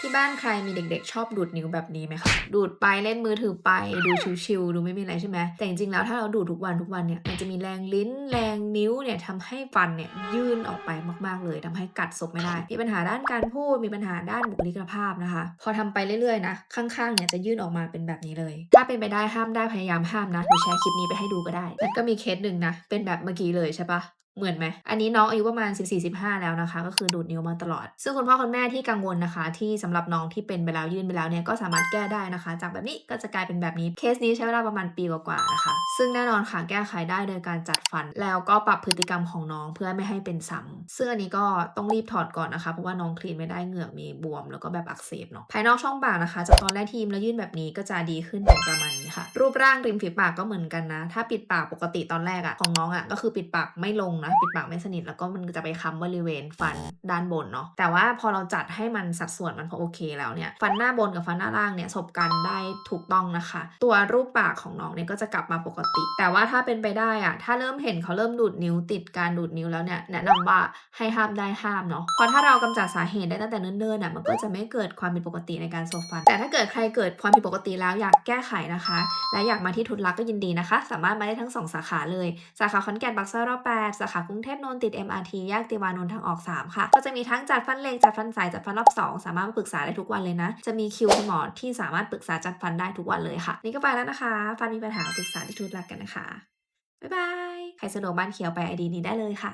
ที่บ้านใครมีเด็กๆ ชอบดูดนิ้วแบบนี้ไหมคะ ดูดไปเล่นมือถือไปดูชิวๆดูไม่มีอะไรใช่ไหมแต่จริงๆแล้วถ้าเราดูดทุกวันทุกวันเนี่ยมันจะมีแรงลิ้นแรงนิ้วเนี่ยทำให้ฟันเนี่ยยื่นออกไปมากๆเลยทำให้กัดศพไม่ได้ มีปัญหาด้านการพูดมีปัญหาด้านบุคลิกภาพนะคะ พอทำไปเรื่อยๆนะข้างๆเนี่ยจะยื่นออกมาเป็นแบบนี้เลย ถ้าเป็นไปได้ห้ามได้พยายามห้ามนะหรือแชร์คลิปนี้ไปให้ดูก็ได้แล้วก็มีเคสหนึ่งนะเป็นแบบเมื่อกี้เลยใช่ปะ เหมือนไหม อันนี้น้องอายุประมาณ 14-15 แล้วนะคะ ก็คือดูดนิ้วมาตลอด ซึ่งคุณพ่อคุณแม่ที่กังวลนะคะ ที่สำหรับน้องที่เป็นไปแล้วยื่นไปแล้วเนี่ยก็สามารถแก้ได้นะคะ จากแบบนี้ก็จะกลายเป็นแบบนี้ เคสนี้ใช้เวลาประมาณปีกว่าๆนะคะ ซึ่งแน่นอนค่ะแก้ไขได้โดยการจัดฟัน แล้วก็ปรับพฤติกรรมของน้องเพื่อไม่ให้เป็นซ้ำซึ่งอันนี้ก็ต้องรีบถอดก่อนนะคะ เพราะว่าน้องคลีนไม่ได้เหงือกมีบวม แล้วก็แบบอักเสบเนาะภายนอกช่องปากนะคะจากตอนแรกทีมแล้วยื่นแบบนี้ก็จะดีขึ้นเป็นประมาณนี้ค่ะ รูปร่างริมฝีปากก็เหมือนกันนะ ถ้าปิดปากปกติตอนแรกอะของน้องอะก็คือปิดปากไม่ลงนะปิดปากไม่สนิทแล้วก็มันจะไปค้ำบริเวณฟันด้านบนเนาะแต่ว่าพอเราจัดให้มันสัดส่วนมันพอโอเคแล้วเนี่ยฟันหน้าบนกับฟันหน้าล่างเนี่ยสบกันได้ถูกต้องนะคะ ตัวรูปปากของน้องเนี่ยก็จะกลับมาปกติแต่ว่าถ้าเป็นไปได้อะถ้าเริ่มเห็นเขาเริ่มดูดนิ้วติดการดูดนิ้วแล้วเนี่ยแนะนำว่าให้ห้ามได้ห้ามเนาะเพราะถ้าเรากำจัดสาเหตุได้ตั้งแต่เนิ่นๆน่ะมันก็จะไม่เกิดความผิดปกติในการสบฟัน แต่ถ้าเกิดใครเกิดความผิดปกติแล้วอยากแก้ไขนะคะ และอยากมาที่ทุนรักก็ยินดีนะคะ สามารถมาได้ทั้ง 2 สาขาเลย สาขาขอนแก่นปักซอยรอบ8สาขากรุงเทพนนท์ติด MRT แยกติวานนท์ทางออก 3 ค่ะ ก็จะมีทั้งจัดฟันเล็กจัดฟันใสจัดฟันรอบ 2 สามารถมาปรึกษาได้ทุกวันเลยนะ จะมีคิวคุณหมอที่สามารถปรึกษาจัดฟันได้ทุกวันเลยค่ะ นี่ก็ไปแล้วนะคะ ฟันมีปัญหาปรึกษาที่ทุนรักกันนะคะ บ๊ายบาย ใครสะดวกบ้านเขียวไปไอดีนี้ได้เลยค่ะ